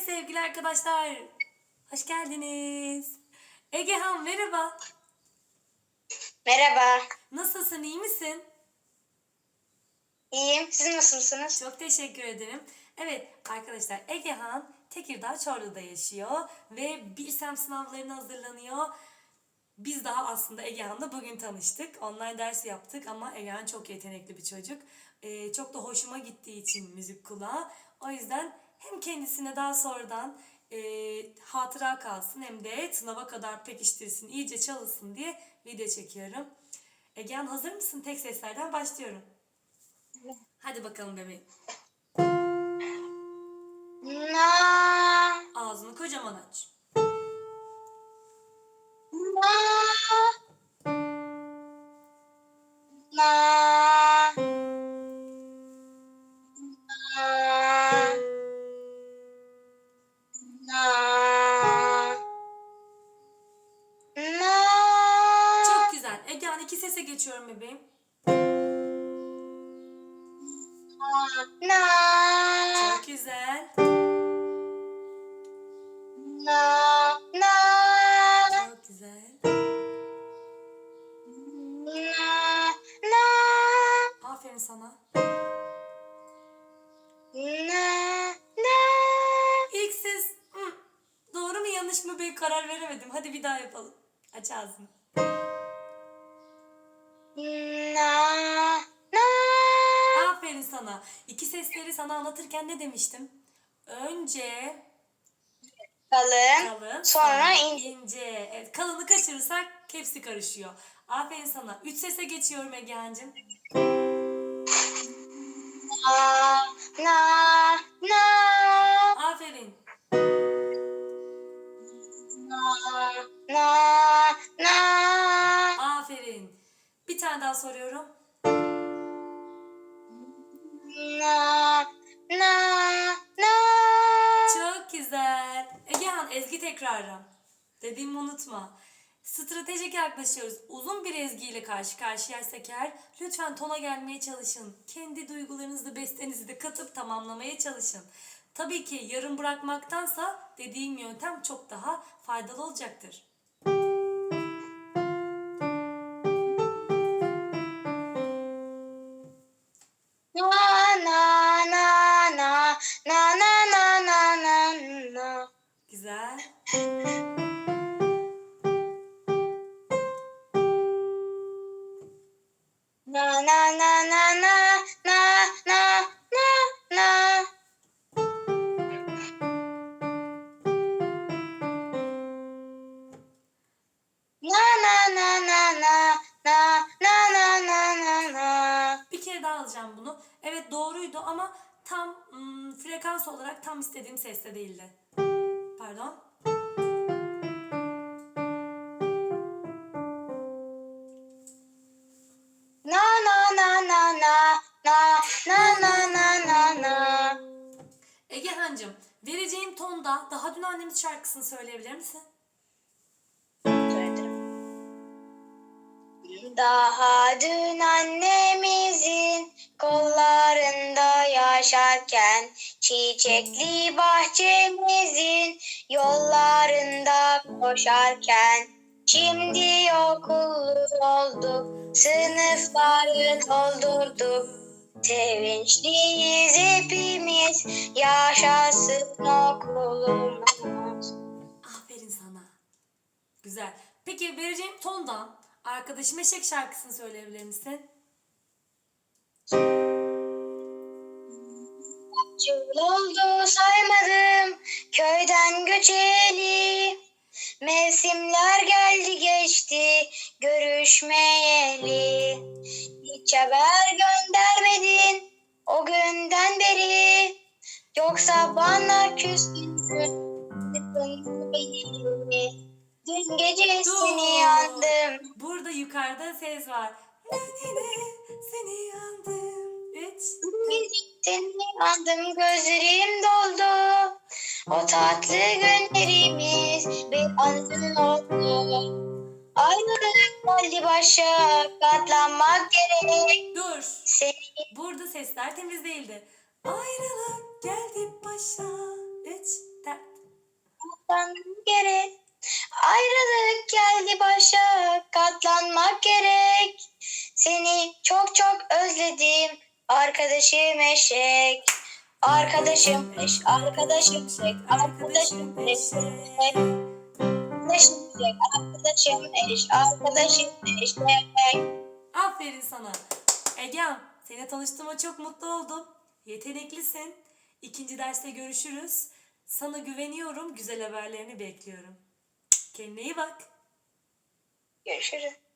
Evet sevgili arkadaşlar. Hoş geldiniz. Egehan merhaba. Merhaba. Nasılsın iyi misin? İyiyim. Siz nasılsınız? Çok teşekkür ederim. Evet arkadaşlar Egehan Tekirdağ Çorlu'da yaşıyor ve bir sem sınavlarına hazırlanıyor. Biz daha aslında Egehan'la bugün tanıştık. Online ders yaptık ama Egehan çok yetenekli bir çocuk. Ee, çok da hoşuma gittiği için müzik kulağı. O yüzden hem kendisine daha sonradan e, hatıra kalsın hem de sınava kadar pekiştirsin, iyice çalışsın diye video çekiyorum. Egehan hazır mısın? Tek seslerden başlıyorum. Hadi bakalım bebeğim. Ağzını kocaman aç. İki sese geçiyorum bebeğim. na Çok güzel. na na Çok güzel. na na Aferin sana. na na İlk ses doğru mu yanlış mı bir karar veremedim. Hadi bir daha yapalım. Aç ağzını. Sana. İki sesleri sana anlatırken ne demiştim? Önce kalın kalın, sonra ince ince. Evet, kalını kaçırırsak hepsi karışıyor. Aferin sana. Üç sese geçiyorum Egehan'cığım. na na na Aferin. na na na Aferin. Bir tane daha soruyorum. Tekrarı. Dediğimi unutma. Stratejik yaklaşıyoruz. Uzun bir ezgiyle karşı karşıyaysak eğer lütfen tona gelmeye çalışın. Kendi duygularınızı, bestenizi de katıp tamamlamaya çalışın. Tabii ki yarım bırakmaktansa dediğim yöntem çok daha faydalı olacaktır. Tam hmm, frekans olarak tam istediğim seste değildi. Pardon. na na na na na na na na na na na Egehan'cığım vereceğim tonda daha dün annemiz şarkısını söyleyebilir misin? Daha dün annemizin kollarında yaşarken çiçekli bahçemizin yollarında koşarken şimdi okullu olduk sınıfları doldurduk sevinçliyiz hepimiz yaşasın okulumuz. Aferin sana. Güzel. Peki vereceğim tondan arkadaşım Eşek şarkısını söyleyebilir misin? Yıl oldu saymadım köyden göçeli. Mevsimler geldi geçti görüşmeyeli. Hiç haber göndermedin o günden beri. Yoksa bana beni Dün gece seni yandım. Burada yukarıda ses var. Seni yandım gözlerim doldu O tatlı günlerimiz bir anın oldu Ayrılık geldi başa katlanmak gerek Dur. Seni Burada sesler temiz değildi. Ayrılık geldi başa. Üç. Ter. katlanmak gerek. Ayrılık geldi başa katlanmak gerek. Seni çok çok özledim arkadaşım eşek. Arkadaşım eş, arkadaşım eşek, arkadaşım eşek. Arkadaşım eşek, arkadaşım eş, arkadaşım eşek. Aferin sana. Egem, seni tanıştığıma çok mutlu oldum. Yeteneklisin. İkinci derste görüşürüz. Sana güveniyorum. Güzel haberlerini bekliyorum. Kendine iyi bak. Görüşürüz.